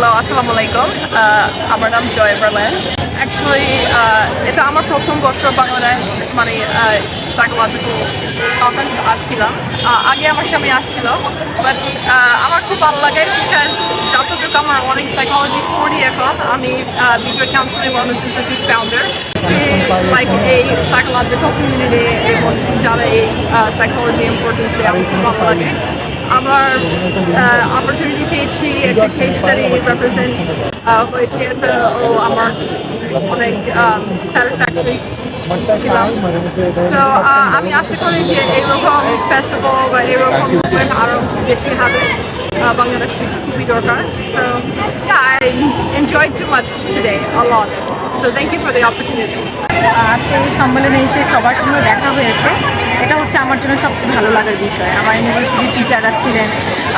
Hello আসসালামু আলাইকুম আমার নাম জয় বার্লেন অ্যাকচুয়ালি এটা আমার প্রথম বছর বাংলাদেশ মানে সাইকোলজিক্যাল কনফারেন্স আসছিলাম। আহ, আগে আমার স্বামী আসছিল বাট আমার খুব ভালো লাগে বিকজ যতটুকু আমার অনেক সাইকোলজি পড়ি এখন আমি Bijoy counselling wellness institute founder like এই সাইকোলজিক্যাল কমিউনিটি এবং যারা এই সাইকোলজি ইম্পর্টেন্স দেয় আমার খুব ভালো লাগে। আমার অপরচুনিটি পেয়েছি একটা কেস স্টাডি রিপ্রেজেন্ট হয়েছে তো ও আমার অনেক স্যাটিসফ্যাক্টরি ছিলাম সো আমি আশা করি যে এইরকম ফেস্টিভ্যাল বা এরকম movement আরও বেশি হবে uh, বাংলাদেশে খুবই দরকার। So yeah I enjoyed too much today a lot. So thank you for the opportunity. আজকে এই সম্মেলনে এসে সবার সঙ্গে দেখা হয়েছে। এটা হচ্ছে আমার জন্য সবচেয়ে ভালো লাগার বিষয়। আমার ইউনিভার্সিটি টিচাররা ছিলেন,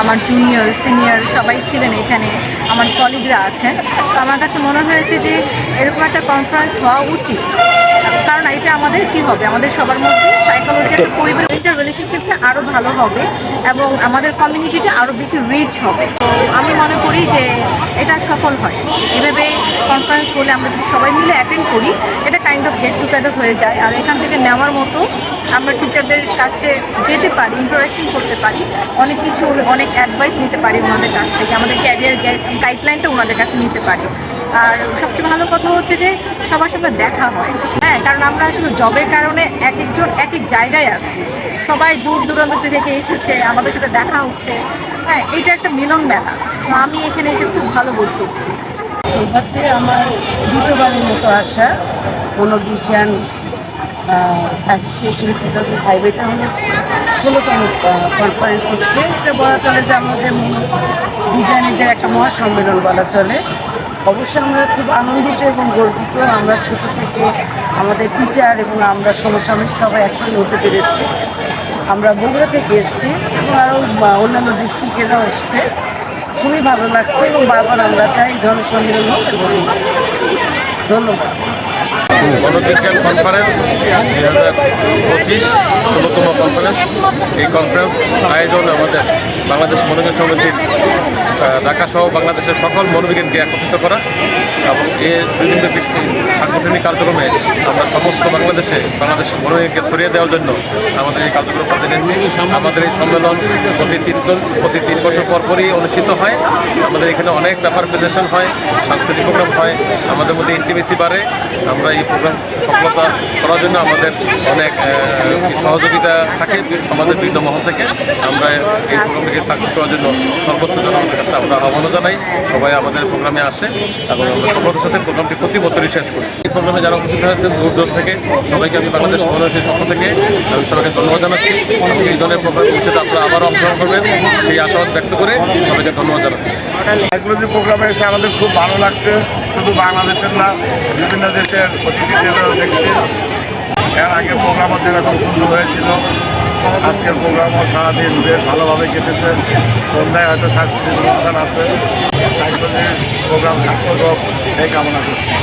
আমার জুনিয়র সিনিয়র সবাই ছিলেন এখানে, আমার কলিগরা আছেন। তো আমার কাছে মনে হয়েছে যে এরকম একটা কনফারেন্স হওয়া উচিত। কারণ এটা আমাদের কি হবে? আমাদের সবার মধ্যে সাইকোলজি একটা পরিবার ইন্টার রিলেশনশিপটা আরও ভালো হবে এবং আমাদের কমিউনিটিটা আরও বেশি রিচ হবে। তো আমি মনে করি যে এটা সফল হয়। এভাবে কনফারেন্স হলে আমরা যদি সবাই মিলে অ্যাটেন্ড করি এটা কাইন্ড অফ গেট টুগেদার হয়ে যায়। আর এখান থেকে নেওয়ার মতো আমরা টিচারদের কাছে যেতে পারি ইন্টারাকশন করতে পারি অনেক কিছু অনেক অ্যাডভাইস নিতে পারি ওনাদের কাছ থেকে। আমাদের ক্যারিয়ার গাইডলাইনটা ওনাদের কাছে নিতে পারি। আর সবচেয়ে ভালো কথা হচ্ছে যে সবার সঙ্গে দেখা হয়। হ্যাঁ কারণ আমরা আসলে জবের কারণে এক একজন এক এক জায়গায় আছি। সবাই দূর দূরান্ত থেকে এসেছে, আমাদের সাথে দেখা হচ্ছে। হ্যাঁ এটা একটা মিলন মেলা। তো আমি এখানে এসে খুব ভালো বোধ করছি। এবারে আমার দ্বিতীয়বারের মতো আসা কোনো বিজ্ঞান অ্যাসোসিয়েশন ফেডারেল হাইওয়েটা হলো ষোলোতম কনফারেন্স হচ্ছে। এটা বলা চলে যে আমাদের বিজ্ঞানীদের একটা মহাসম্মেলন বলা চলে। অবশ্যই আমরা খুব আনন্দিত এবং গর্বিত। আমরা ছোট থেকে আমাদের টিচার এবং আমরা সমসাময়িক সবাই একসঙ্গে হতে পেরেছি। আমরা বগুড়া থেকে এসছি এবং আরও অন্যান্য ডিস্ট্রিক্টেরাও এসছে। খুবই ভালো লাগছে এবং বারবার আমরা চাই ধরনের সম্মেলন হোক এবং ধন্যবাদ। কনফারেন্স দুই হাজার পঁচিশ ষোলোতম কনফারেন্স এই কনফারেন্স আয়োজন আমাদের বাংলাদেশ মনোবিজ্ঞান সমিতির আহ, ঢাকা সহ বাংলাদেশের সকল মনোবিজ্ঞানকে একত্রিত করা এবং এর বিভিন্ন সাংগঠনিক কার্যক্রমে আমরা সমস্ত বাংলাদেশে বাংলাদেশের মনোবিজ্ঞানকে ছড়িয়ে দেওয়ার জন্য আমাদের এই কার্যক্রম নিয়েছি। আমাদের এই সম্মেলন প্রতি তিন প্রতি তিন বছর পর পরই অনুষ্ঠিত হয়। আমাদের এখানে অনেক ব্যাপার প্রেজেন্টেশন হয় সাংস্কৃতিক প্রোগ্রাম হয় আমাদের মধ্যে ইন্টিমেসি বাড়ে। আমরা এই প্রোগ্রাম সফলতা করার জন্য আমাদের অনেক সহযোগিতা থাকে, সমাজের বিভিন্ন মহল থেকে। আমরা এই প্রোগ্রামটিকে সাকসেস করার জন্য সর্বোচ্চ জনগণের কাছে আমরা আহ্বান জানাই। সবাই আমাদের প্রোগ্রামে আসে এবং আমরা সফলতার সাথে প্রোগ্রামটি প্রতি বছরই শেষ করি। এই প্রোগ্রামে যারা উপস্থিত হয়েছে, দূর দূর থেকে সবাইকে আমি বাংলাদেশ মনোনীতির পক্ষ থেকে আমি সবাইকে ধন্যবাদ জানাচ্ছি। এই ধরনের প্রোগ্রাম ভবিষ্যতে আপনারা আবারও অংশগ্রহণ করবেন। সেই আশাবাদ ব্যক্ত করে সবাইকে ধন্যবাদ জানাচ্ছি। সাইকোলজি প্রোগ্রামে এসে আমাদের খুব ভালো লাগছে। শুধু বাংলাদেশের না, বিভিন্ন দেশের অতিথিদেরও দেখছি। এর আগে প্রোগ্রামও যেরকম সুন্দর হয়েছিল, আজকের প্রোগ্রামও সারাদিন বেশ ভালোভাবে কেটেছে। সন্ধ্যায় হয়তো সাংস্কৃতিক অনুষ্ঠান আছে। সাংস্কৃতিক প্রোগ্রাম সার্থক সেই কামনা করছি।